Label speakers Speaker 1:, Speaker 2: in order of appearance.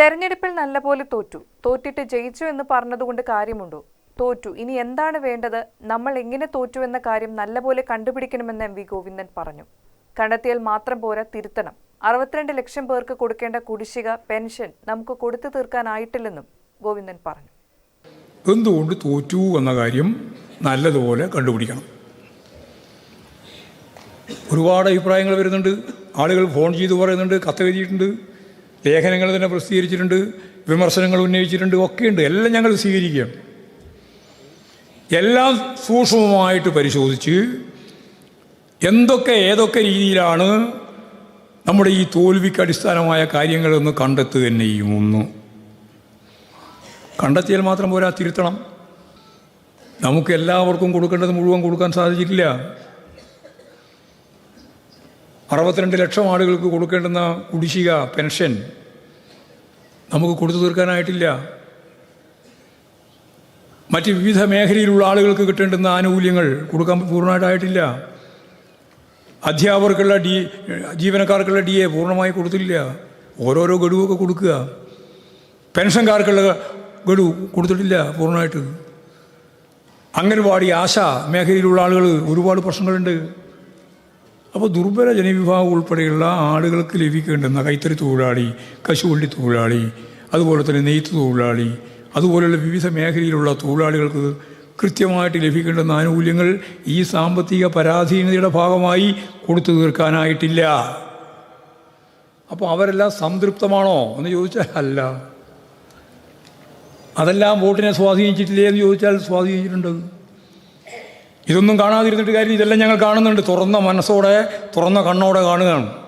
Speaker 1: തെരഞ്ഞെടുപ്പിൽ നല്ലപോലെ തോറ്റു. തോറ്റിട്ട് ജയിച്ചു എന്ന് പറഞ്ഞതുകൊണ്ട് കാര്യമുണ്ടോ? തോറ്റു. ഇനി എന്താണ് വേണ്ടത്? നമ്മൾ എങ്ങനെ തോറ്റു എന്ന കാര്യം നല്ലപോലെ കണ്ടുപിടിക്കണമെന്ന് എം വി ഗോവിന്ദൻ പറഞ്ഞു. കണ്ടെത്തിയാൽ മാത്രം പോരാ തിരുത്തണം. അറുപത്തിരണ്ട് ലക്ഷം പേർക്ക് കൊടുക്കേണ്ട കുടിശ്ശിക പെൻഷൻ നമുക്ക് കൊടുത്തു തീർക്കാനായിട്ടില്ലെന്നും ഗോവിന്ദൻ പറഞ്ഞു.
Speaker 2: എന്തുകൊണ്ട് തോറ്റു എന്ന കാര്യം നല്ലതുപോലെ കണ്ടുപിടിക്കണം? ഒരുപാട് അഭിപ്രായങ്ങൾ വരുന്നുണ്ട്. ആളുകൾ ഫോൺ ചെയ്ത് പറയുന്നുണ്ട് കത്ത് എഴുതിയിട്ടുണ്ട് ലേഖനങ്ങൾ തന്നെ പ്രസിദ്ധീകരിച്ചിട്ടുണ്ട് വിമർശനങ്ങൾ ഉന്നയിച്ചിട്ടുണ്ട് ഒക്കെയുണ്ട്. എല്ലാം ഞങ്ങൾ സ്വീകരിക്കുകയാണ് എല്ലാം സൂക്ഷ്മമായിട്ട് പരിശോധിച്ച് എന്തൊക്കെ ഏതൊക്കെ രീതിയിലാണ് നമ്മുടെ ഈ തോൽവിക്ക് അടിസ്ഥാനമായ കാര്യങ്ങളെന്ന് കണ്ടെത്തുക തന്നെ ഒന്ന് കണ്ടെത്തിയാൽ മാത്രം പോരാ തിരുത്തണം. നമുക്ക് എല്ലാവർക്കും കൊടുക്കേണ്ടത് മുഴുവൻ കൊടുക്കാൻ സാധിച്ചിട്ടില്ല. അറുപത്തിരണ്ട് ലക്ഷം ആളുകൾക്ക് കൊടുക്കേണ്ടുന്ന കുടിശ്ശിക പെൻഷൻ നമുക്ക് കൊടുത്തു തീർക്കാനായിട്ടില്ല. മറ്റ് വിവിധ മേഖലയിലുള്ള ആളുകൾക്ക് കിട്ടേണ്ടുന്ന ആനുകൂല്യങ്ങൾ കൊടുക്കാൻ പൂർണമായിട്ടായിട്ടില്ല. അധ്യാപകർക്കുള്ള ഡി ജീവനക്കാർക്കുള്ള ഡി എ പൂർണമായി കൊടുത്തില്ല ഓരോരോ ഗഡുവൊക്കെ കൊടുക്കുക. പെൻഷൻകാർക്കുള്ള ഗഡു കൊടുത്തിട്ടില്ല പൂർണമായിട്ട്. അംഗൻവാടി ആശ മേഖലയിലുള്ള ആളുകൾ ഒരുപാട് പ്രശ്നങ്ങളുണ്ട്. അപ്പോൾ ദുർബല ജനവിഭാഗം ഉൾപ്പെടെയുള്ള ആളുകൾക്ക് ലഭിക്കേണ്ടുന്ന കൈത്തറി തൊഴിലാളി കശുവണ്ടി തൊഴിലാളി അതുപോലെ തന്നെ നെയ്ത്ത് തൊഴിലാളി അതുപോലെയുള്ള വിവിധ മേഖലയിലുള്ള തൊഴിലാളികൾക്ക് കൃത്യമായിട്ട് ലഭിക്കേണ്ടുന്ന ആനുകൂല്യങ്ങൾ ഈ സാമ്പത്തിക പരാധീനതയുടെ ഭാഗമായി കൊടുത്തു തീർക്കാനായിട്ടില്ല. അപ്പോൾ അവരെല്ലാം സംതൃപ്തമാണോ എന്ന് ചോദിച്ചാൽ അല്ല. അതെല്ലാം വോട്ടിനെ സ്വാധീനിച്ചിട്ടില്ലേ എന്ന് ചോദിച്ചാൽ സ്വാധീനിച്ചിട്ടുണ്ട്. ഇതൊന്നും കാണാതിരുന്നിട്ട് കാര്യം ഇതെല്ലാം ഞങ്ങൾ കാണുന്നുണ്ട്. തുറന്ന മനസ്സോടെ തുറന്ന കണ്ണോടെ കാണുകയാണ്.